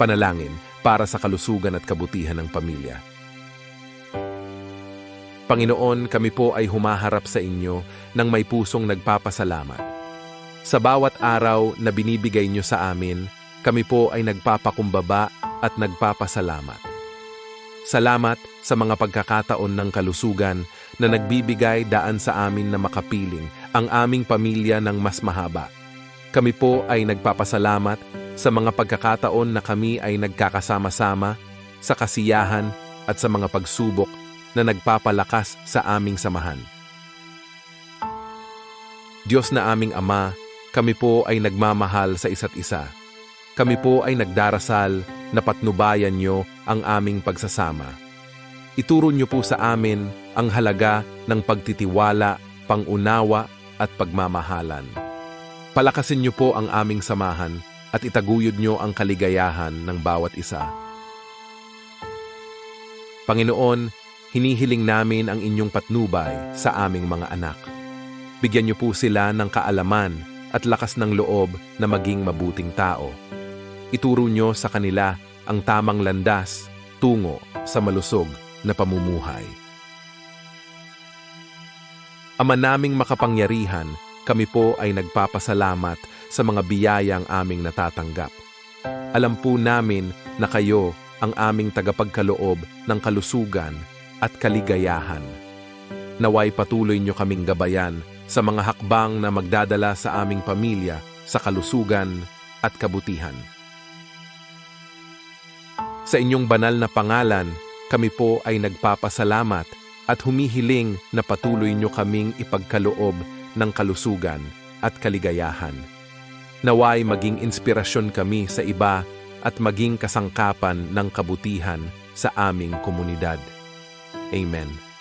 Panalangin para sa kalusugan at kabutihan ng pamilya. Panginoon, kami po ay humaharap sa inyo ng may pusong nagpapasalamat. Sa bawat araw na binibigay niyo sa amin, kami po ay nagpapakumbaba at nagpapasalamat. Salamat sa mga pagkakataon ng kalusugan na nagbibigay daan sa amin na makapiling ang aming pamilya ng mas mahaba. Kami po ay nagpapasalamat sa mga pagkakataon na kami ay nagkakasama-sama sa kasiyahan at sa mga pagsubok na nagpapalakas sa aming samahan. Diyos na aming Ama, kami po ay nagmamahal sa isa't isa. Kami po ay nagdarasal na patnubayan niyo ang aming pagsasama. Ituro niyo po sa amin ang halaga ng pagtitiwala, pangunawa at pagmamahalan. Palakasin niyo po ang aming samahan at itaguyod niyo ang kaligayahan ng bawat isa. Panginoon, hinihiling namin ang inyong patnubay sa aming mga anak. Bigyan niyo po sila ng kaalaman at lakas ng loob na maging mabuting tao. Ituro niyo sa kanila ang tamang landas tungo sa malusog na pamumuhay. Ama naming makapangyarihan, kami po ay nagpapasalamat sa mga biyayang aming natatanggap. Alam po namin na kayo ang aming tagapagkaloob ng kalusugan at kaligayahan. Naway patuloy niyo kaming gabayan sa mga hakbang na magdadala sa aming pamilya sa kalusugan at kabutihan. Sa inyong banal na pangalan, kami po ay nagpapasalamat at humihiling na patuloy niyo kaming ipagkaloob ng kalusugan at kaligayahan. Naway maging inspirasyon kami sa iba at maging kasangkapan ng kabutihan sa aming komunidad. Amen.